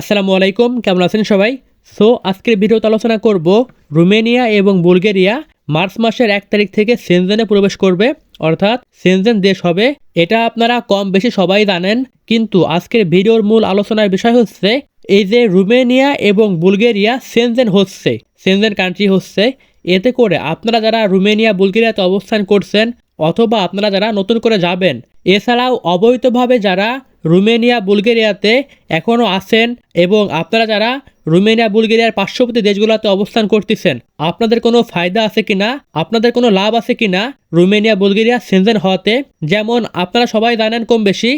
আসসালামু আলাইকুম, কেমন আছেন সবাই? সো আজকের ভিডিওতে আলোচনা করব রুমেনিয়া এবং বুলগেরিয়া মার্চ মাসের এক তারিখ থেকে সেনজেনে প্রবেশ করবে, অর্থাৎ সেনজেন দেশ হবে। এটা আপনারা কম বেশি সবাই জানেন, কিন্তু আজকের ভিডিওর মূল আলোচনার বিষয় হচ্ছে এই যে রুমেনিয়া এবং বুলগেরিয়া সেনজেন হচ্ছে, সেনজেন কান্ট্রি হচ্ছে। এতে করে আপনারা যারা রুমেনিয়া, বুলগেরিয়াতে অবস্থান করছেন অথবা আপনারা যারা নতুন করে যাবেন, এছাড়াও অবৈধভাবে যারা রুমেনিয়া, বুলগেরিয়াতে এখনও আছেন এবং আপনারা যারা রুমেনিয়া, বুলগেরিয়ার পার্শ্ববর্তী দেশগুলোতে অবস্থান করতেছেন, আপনাদের কোনো ফায়দা আছে কিনা? আপনাদের কোনো লাভ আছে কিনা? রুমেনিয়া, বুলগেরিয়া, সেনজেন হওয়াতে? যেমন আপনারা সবাই জানেন কম বেশি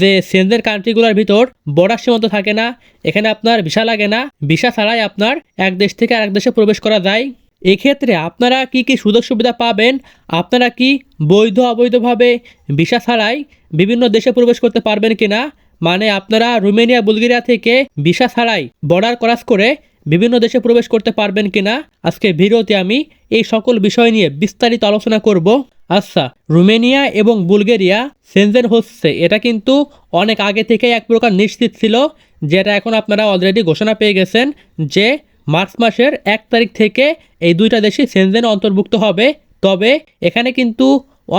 যে সেনজেন কান্ট্রিগুলোর ভিতর বর্ডার সীমান্ত থাকে না, এখানে আপনার ভিসা লাগে না। ভিসা ছাড়াই আপনার এক দেশ থেকে আরেক দেশে প্রবেশ করা যায়। এক্ষেত্রে আপনারা কি কি সুযোগ সুবিধা পাবেন? আপনারা কি বৈধ অবৈধভাবে ভিসা ছাড়াই বিভিন্ন দেশে প্রবেশ করতে পারবেন কিনা? মানে আপনারা রুমেনিয়া, বুলগেরিয়া থেকে ভিসা ছাড়াই বর্ডার ক্রস করে বিভিন্ন দেশে প্রবেশ করতে পারবেন কিনা? আজকে ভিডিওতে আমি এই সকল বিষয় নিয়ে বিস্তারিত আলোচনা করব। আচ্ছা রুমেনিয়া এবং বুলগেরিয়া, সেনজেন হচ্ছে এটা কিন্তু অনেক আগে থেকে এক প্রকার নিশ্চিত ছিল, যেটা এখন আপনারা অলরেডি ঘোষণা পেয়ে গেছেন যে মার্চ মাসের এক তারিখ থেকে এই দুইটা দেশই সেনজেন অন্তর্ভুক্ত হবে। তবে এখানে কিন্তু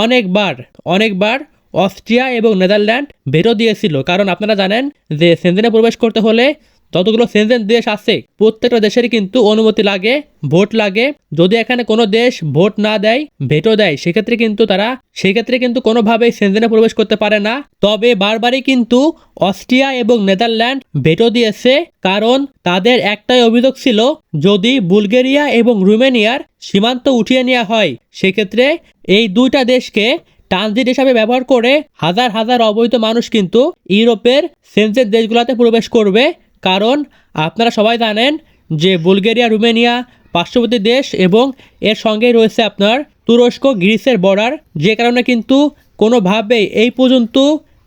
অনেকবার অনেকবার অস্ট্রিয়া এবং নেদারল্যান্ড ভেটো দিয়েছিল। কারণ আপনারা জানেন যে সেনজেনে প্রবেশ করতে হলে যতগুলো সেনজেন দেশ আছে, প্রত্যেকটা দেশেরই কিন্তু অনুমতি লাগে, ভোট লাগে। যদি এখানে কোনো দেশ ভোট না দেয়, ভেটো দেয়, সেক্ষেত্রে কিন্তু তারা, সেক্ষেত্রে কিন্তু কোনোভাবেই সেনজেনে প্রবেশ করতে পারে না। তবে বারবারই কিন্তু অস্ট্রিয়া এবং নেদারল্যান্ড ভেটো দিয়েছে, কারণ তাদের একটাই অভিযোগ ছিল, যদি বুলগেরিয়া এবং রুমেনিয়ার সীমান্ত উঠিয়ে নেওয়া হয়, সেক্ষেত্রে এই দুইটা দেশকে ট্রানজিট হিসাবে ব্যবহার করে হাজার হাজার অবৈধ মানুষ কিন্তু ইউরোপের সেন্সের দেশগুলোতে প্রবেশ করবে। কারণ আপনারা সবাই জানেন যে বুলগেরিয়া, রুমেনিয়া পার্শ্ববর্তী দেশ এবং এর সঙ্গেই রয়েছে আপনার তুরস্ক, গ্রিসের বর্ডার। যে কারণে কিন্তু কোনোভাবেই এই পর্যন্ত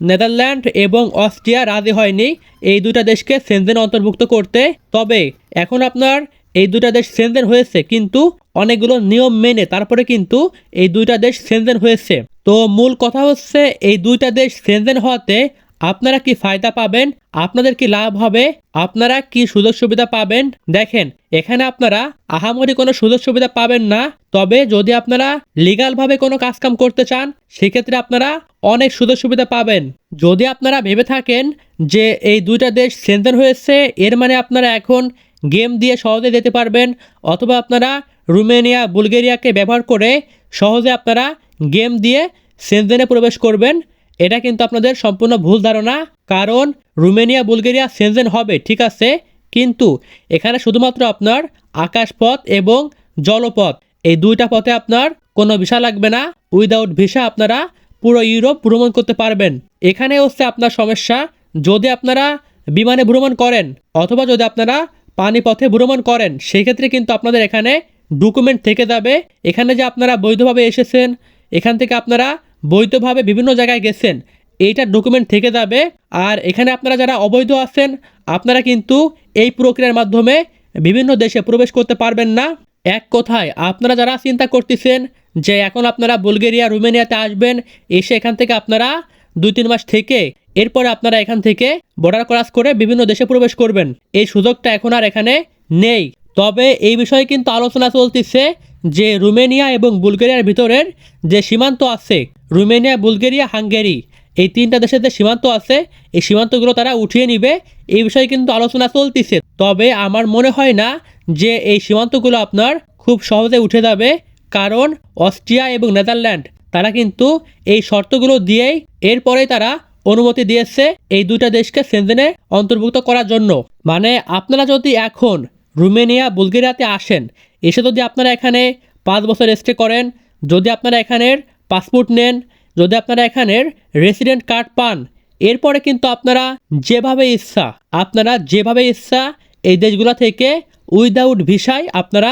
নেদারল্যান্ড এবং অস্ট্রিয়া রাজি হয়নি এই দুটা দেশকে সেনজেন অন্তর্ভুক্ত করতে। তবে এখন আপনার এই দুটা দেশ সেনজেন হয়েছে কিন্তু অনেকগুলো নিয়ম মেনে তারপরে কিন্তু এই দুইটা দেশ সেনজেন হয়েছে। তো মূল কথা হচ্ছে এই দুইটা দেশ সেনজেন হওয়াতে আপনারা কি ফায়দা পাবেন? আপনাদের কি লাভ হবে? আপনারা কি সুযোগ সুবিধা পাবেন? দেখেন, এখানে আপনারা আহামরি কোনো সুযোগ সুবিধা পাবেন না। তবে যদি আপনারা লিগালভাবে কোনো কাজকাম করতে চান, সেক্ষেত্রে আপনারা অনেক সুযোগ সুবিধা পাবেন। যদি আপনারা ভেবে থাকেন যে এই দুইটা দেশ সেন্টার হয়েছে, এর মানে আপনারা এখন গেম দিয়ে সহজে যেতে পারবেন, অথবা আপনারা রুমেনিয়া, বুলগেরিয়াকে ব্যবহার করে সহজে আপনারা গেম দিয়ে সেনজেনে প্রবেশ করবেন। এটা কিন্তু আপনাদের সম্পূর্ণ ভুল ধারণা, কারণ রুমেনিয়া, বুলগেরিয়া সেনজেন হবে, ঠিক আছে? কিন্তু এখানে শুধুমাত্র আপনার আকাশপথ এবং জলপথ, এই দুইটা পথে আপনার কোনো ভিসা লাগবে না। উইদাউট ভিসা আপনারা পুরো ইউরোপ ভ্রমণ করতে পারবেন। এখানে হচ্ছে আপনার সমস্যা, যদি আপনারা বিমানে ভ্রমণ করেন অথবা যদি আপনারা পানিপথে ভ্রমণ করেন, সেক্ষেত্রে কিন্তু আপনাদের এখানে ডকুমেন্ট থেকে যাবে। এখানে যে আপনারা বৈধভাবে এসেছেন, এখান থেকে আপনারা বৈধভাবে বিভিন্ন জায়গায় গেছেন। এইটা ডকুমেন্ট থেকে যাবে। আর এখানে আপনারা যারা অবৈধ আছেন, আপনারা কিন্তু এই প্রক্রিয়ার মাধ্যমে বিভিন্ন দেশে প্রবেশ করতে পারবেন না। এক কথায়, আপনারা যারা চিন্তা করতেছেন যে এখন আপনারা বুলগেরিয়া, রুমেনিয়াতে আসবেন, এসে এখান থেকে আপনারা দুই তিন মাস থেকে এরপরে আপনারা এখান থেকে বর্ডার ক্রস করে বিভিন্ন দেশে প্রবেশ করবেন। এই সুযোগটা এখন আর এখানে নেই। তবে এই বিষয়ে কিন্তু আলোচনা চলতেছে যে রুমেনিয়া এবং বুলগেরিয়ার ভিতরের যে সীমান্ত আছে, রুমেনিয়া, বুলগেরিয়া, হাঙ্গেরি, এই তিনটা দেশের যে সীমান্ত আছে, এই সীমান্তগুলো তারা উঠিয়ে নিবে। এই বিষয়ে কিন্তু আলোচনা চলতেছে। তবে আমার মনে হয় না যে এই সীমান্তগুলো আপনার খুব সহজে উঠে যাবে। কারণ অস্ট্রিয়া এবং নেদারল্যান্ড, তারা কিন্তু এই শর্তগুলো দিয়েই এরপরেই তারা অনুমতি দিয়েছে এই দুইটা দেশকে সেনজেনে অন্তর্ভুক্ত করার জন্য। মানে আপনারা যদি এখন রুমেনিয়া, বুলগেরিয়াতে আসেন এসে যদি আপনারা এখানে পাঁচ বছর স্টে করেন, যদি আপনারা এখানের পাসপোর্ট নেন, যদি আপনারা এখানের রেসিডেন্ট কার্ড পান, এরপরে কিন্তু আপনারা যেভাবে ইচ্ছা, আপনারা যেভাবে ইচ্ছা এই দেশগুলো থেকে উইদাউট ভিসায় আপনারা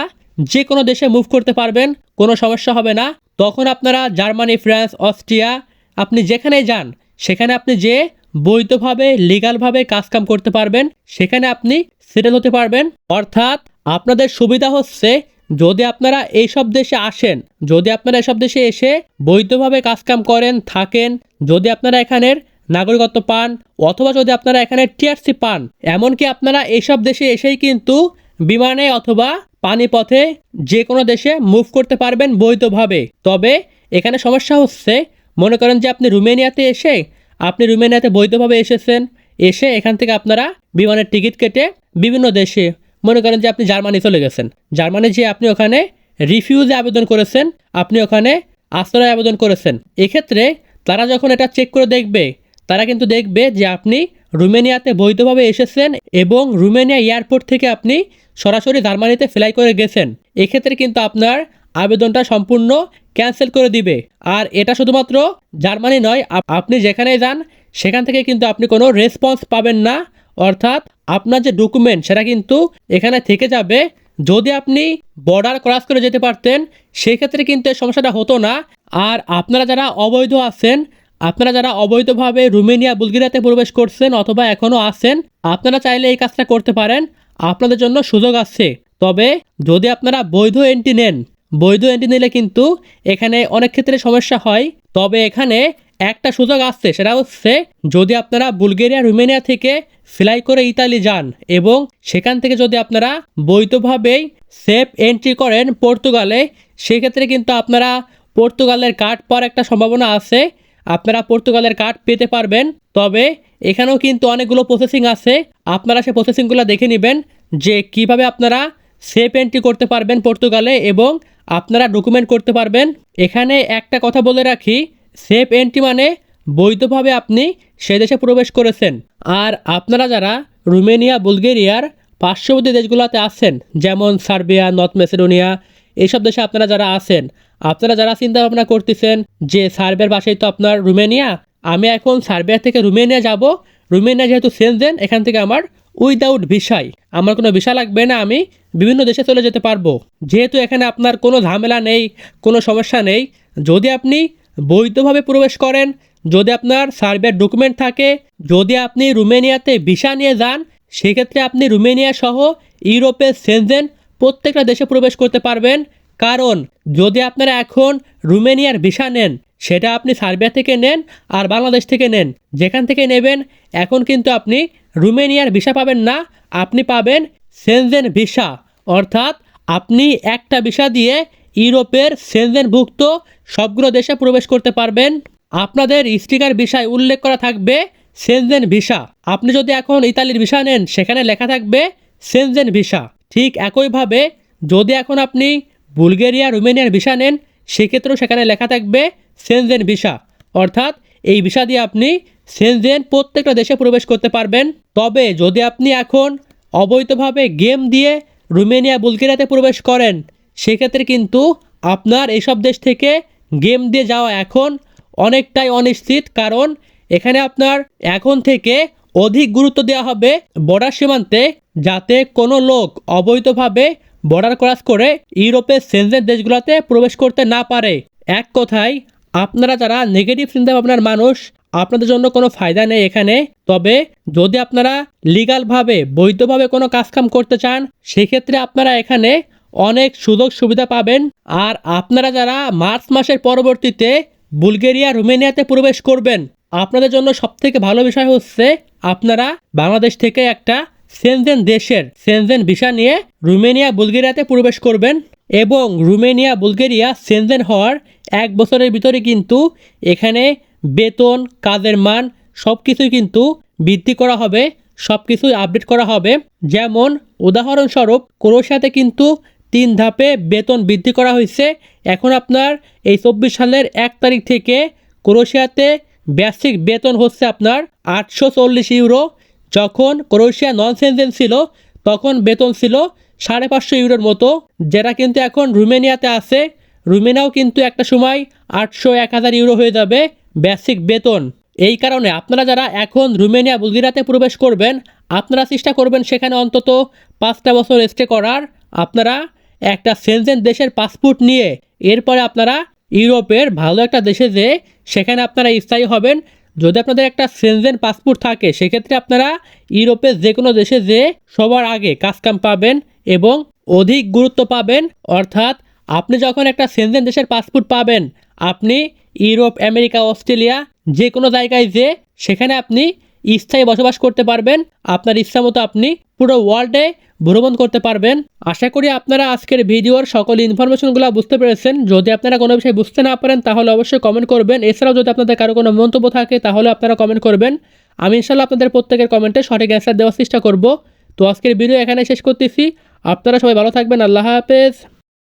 যে কোনো দেশে মুভ করতে পারবেন, কোনো সমস্যা হবে না। তখন আপনারা জার্মানি, ফ্রান্স, অস্ট্রিয়া, আপনি যেখানে যান, সেখানে আপনি যে বৈধভাবে লিগালভাবে কাজকাম করতে পারবেন, সেখানে আপনি সেটেল হতে পারবেন। অর্থাৎ আপনাদের সুবিধা হচ্ছে যদি আপনারা এইসব দেশে আসেন, যদি আপনারা এসব দেশে এসে বৈধভাবে কাজকাম করেন, থাকেন, যদি আপনারা এখানের নাগরিকত্ব পান, অথবা যদি আপনারা এখানে টিআরসি পান, এমনকি আপনারা এইসব দেশে এসেই কিন্তু বিমানে অথবা পানিপথে যে কোনো দেশে মুভ করতে পারবেন বৈধভাবে। তবে এখানে সমস্যা হচ্ছে, মনে করেন যে আপনি রুমেনিয়াতে এসে, আপনি রুমেনিয়াতে বৈধভাবে এসেছেন, এসে এখান থেকে আপনারা বিমানের টিকিট কেটে বিভিন্ন দেশে মনে করেন যে আপনি জার্মানি চলে গেছেন। জার্মানি যে আপনি ওখানে রিফিউজে আবেদন করেছেন, আপনি ওখানে আশ্রয় আবেদন করেছেন। এক্ষেত্রে তারা যখন এটা চেক করে দেখবে, তারা কিন্তু দেখবে যে আপনি রুমেনিয়াতে বৈধভাবে এসেছেন এবং রুমেনিয়া এয়ারপোর্ট থেকে আপনি সরাসরি জার্মানিতে ফ্লাই করে গেছেন। এক্ষেত্রে কিন্তু আপনার আবেদনটা সম্পূর্ণ ক্যান্সেল করে দিবে। আর এটা শুধুমাত্র জার্মানি নয়, আপ- আপনি যেখানে যান, সেখান থেকে কিন্তু আপনি কোনো রেসপন্স পাবেন না। অর্থাৎ আপনার যে ডকুমেন্ট সেটা কিন্তু এখানে থেকে যাবে। যদি আপনি বর্ডার ক্রস করে যেতে পারতেন, সেক্ষেত্রে কিন্তু এই সমস্যাটা হতো না। আর আপনারা যারা অবৈধ আছেন, আপনারা যারা অবৈধভাবে রুমেনিয়া, বুলগেরিয়াতে প্রবেশ করছেন অথবা এখনও আছেন, আপনারা চাইলে এই কাজটা করতে পারেন। আপনাদের জন্য সুযোগ আছে। তবে যদি আপনারা বৈধ এন্ট্রি নেন, বৈধ এন্ট্রি নিলে কিন্তু এখানে অনেক ক্ষেত্রে সমস্যা হয়। তবে এখানে একটা সুযোগ আসছে, সেটা হচ্ছে যদি আপনারা বুলগেরিয়া, রুমেনিয়া থেকে ফ্লাই করে ইতালি যান এবং সেখান থেকে যদি আপনারা বৈধভাবেই সেফ এন্ট্রি করেন পর্তুগালে, সেক্ষেত্রে কিন্তু আপনারা পর্তুগালের কার্ড পাওয়ার একটা সম্ভাবনা আছে। আপনারা পর্তুগালের কার্ড পেতে পারবেন, তবে এখানেও কিন্তু অনেকগুলো প্রসেসিং আছে। আপনারা সেই প্রসেসিংগুলো দেখে নেবেন যে কীভাবে আপনারা সেফ এন্ট্রি করতে পারবেন পর্তুগালে এবং আপনারা ডকুমেন্ট করতে পারবেন। এখানে একটা কথা বলে রাখি সেফ এন্ট্রি মানে বৈধভাবে আপনি সে দেশে প্রবেশ করেছেন। আর আপনারা যারা রুমেনিয়া, বুলগেরিয়ার পার্শ্ববর্তী দেশগুলোতে আছেন, যেমন সার্বিয়া, নর্থ মেসেডোনিয়া এইসব দেশে আপনারা যারা আছেন, আপনারা যারা চিন্তা ভাবনা করতেছেন যে সার্বিয়ার পাশেই তো আপনার রুমেনিয়া, আমি এখন সার্বিয়া থেকে রুমেনিয়া যাব। রুমেনিয়া যেহেতু সেনজেন, এখান থেকে আমার উইদাউট ভিসাই আমার কোনো ভিসা লাগবে না, আমি বিভিন্ন দেশে চলে যেতে পারব। যেহেতু এখানে আপনার কোনো ঝামেলা নেই, কোনো সমস্যা নেই, যদি আপনি বৈধভাবে প্রবেশ করেন। যদি আপনার সার্বিয়ার ডকুমেন্ট থাকে, যদি আপনি রুমেনিয়াতে ভিসা নিয়ে যান, সেক্ষেত্রে আপনি রুমেনিয়া সহ ইউরোপের সেনজেন প্রত্যেকটা দেশে প্রবেশ করতে পারবেন। কারণ, যদি আপনারা এখন রুমেনিয়ার ভিসা নেন, সেটা আপনি সার্বিয়া থেকে নেন আর বাংলাদেশ থেকে নেন। যেখান থেকে নেবেন, এখন কিন্তু আপনি রুমেনিয়ার ভিসা পাবেন না, আপনি পাবেন সেনজেন ভিসা। অর্থাৎ, আপনি একটা ভিসা দিয়ে ইউরোপের সেনজেনভুক্ত সবগুলো দেশে প্রবেশ করতে পারবেন। আপনাদের স্টিকার ভিসায় উল্লেখ করা থাকবে, সেনজেন ভিসা। আপনি যদি এখন ইতালির ভিসা নেন, সেখানে লেখা থাকবে, সেনজেন ভিসা। ঠিক একইভাবে যদি এখন আপনি বুলগেরিয়া, রুমেনিয়ার ভিসা নেন, সেক্ষেত্রেও সেখানে লেখা থাকবে, সেনজেন ভিসা। অর্থাৎ এই ভিসা দিয়ে আপনি সেনজেন প্রত্যেকটা দেশে প্রবেশ করতে পারবেন। তবে যদি আপনি এখন অবৈধভাবে গেম দিয়ে রুমেনিয়া, বুলগেরিয়াতে প্রবেশ করেন সেক্ষেত্রে কিন্তু আপনার এইসব দেশ থেকে গেম দিয়ে যাওয়া এখন অনেকটাই অনিশ্চিত, কারণ এখানে আপনার এখন থেকে অধিক গুরুত্ব দেওয়া হবে বর্ডার সীমান্তে যাতে কোনো লোক অবৈধভাবে বর্ডার ক্রস করে ইউরোপের সেনজেন দেশগুলোতে প্রবেশ করতে না পারে। এক কথায়, আপনারা যারা নেগেটিভ চিন্তাভাবনার মানুষ, আপনাদের জন্য কোনো ফায়দা নেই এখানে। তবে যদি আপনারা লিগালভাবে বৈধভাবে কোনো কাজকাম করতে চান, সেক্ষেত্রে আপনারা এখানে অনেক সুযোগ সুবিধা পাবেন। আর আপনারা যারা মার্চ মাসের পরবর্তীতে বুলগেরিয়া, রুমেনিয়াতে প্রবেশ করবেন, আপনাদের জন্য সবথেকে ভালো বিষয় হচ্ছে আপনারা বাংলাদেশ থেকে একটা সেনজেন দেশের সেনজেন ভিসা নিয়ে রুমেনিয়া, বুলগেরিয়াতে প্রবেশ করবেন এবং রুমেনিয়া, বুলগেরিয়া সেনজেন হওয়ার এক বছরের ভিতরে কিন্তু এখানে বেতন, কাজের মান সব কিছুই কিন্তু বৃদ্ধি করা হবে সব কিছুই আপডেট করা হবে। যেমন উদাহরণস্বরূপ ক্রোশিয়াতে কিন্তু তিন ধাপে বেতন বৃদ্ধি করা হয়েছে। এখন আপনার এই চব্বিশ সালের এক তারিখ থেকে ক্রোশিয়াতে বেসিক বেতন হচ্ছে আপনার আটশো চল্লিশ ইউরো। যখন ক্রোয়েশিয়া নন সেনজেন ছিল, তখন বেতন ছিল সাড়ে পাঁচশো ইউরোর মতো। যেটা কিন্তু এখন রুমেনিয়াতে আছে রুমেনিয়াও কিন্তু একটা সময় আটশো এক হাজার ইউরো হয়ে যাবে বেসিক বেতন। এই কারণে আপনারা যারা এখন রুমেনিয়া বুলগেরিয়াতে প্রবেশ করবেন, আপনারা চেষ্টা করবেন সেখানে অন্তত পাঁচটা বছর স্টে করার। আপনারা একটা সেনজেন দেশের পাসপোর্ট নিয়ে। এরপরে আপনারা ইউরোপের ভালো একটা দেশে যে সেখানে আপনারা স্থায়ী হবেন। যদি আপনাদের একটা সেনজেন পাসপোর্ট থাকে, সেক্ষেত্রে আপনারা ইউরোপের যে কোনো দেশে যে সবার আগে কাজকাম পাবেন এবং অধিক গুরুত্ব পাবেন। অর্থাৎ আপনি যখন একটা সেনজেন দেশের পাসপোর্ট পাবেন, আপনি ইউরোপ, আমেরিকা, অস্ট্রেলিয়া যে কোনো জায়গায় যে সেখানে আপনি স্থায়ী বসবাস করতে পারবেন। আপনার ইচ্ছা মতো আপনি পুরো ওয়ার্ল্ডে ভ্রমণ করতে পারবেন। আশা করি আপনারা আজকের ভিডিওর সকল ইনফরমেশনগুলো বুঝতে পেরেছেন। যদি আপনারা কোনো বিষয়ে বুঝতে না পারেন, তাহলে অবশ্যই কমেন্ট করবেন। এছাড়াও যদি আপনাদের কারও কোনো মন্তব্য থাকে, তাহলে আপনারা কমেন্ট করবেন। আমি ইনশাল্লাহ আপনাদের প্রত্যেকের কমেন্টে সঠিক অ্যান্সার দেওয়ার চেষ্টা করব। তো আজকের ভিডিও এখানে শেষ করতেছি। আপনারা সবাই ভালো থাকবেন। আল্লাহ হাফেজ।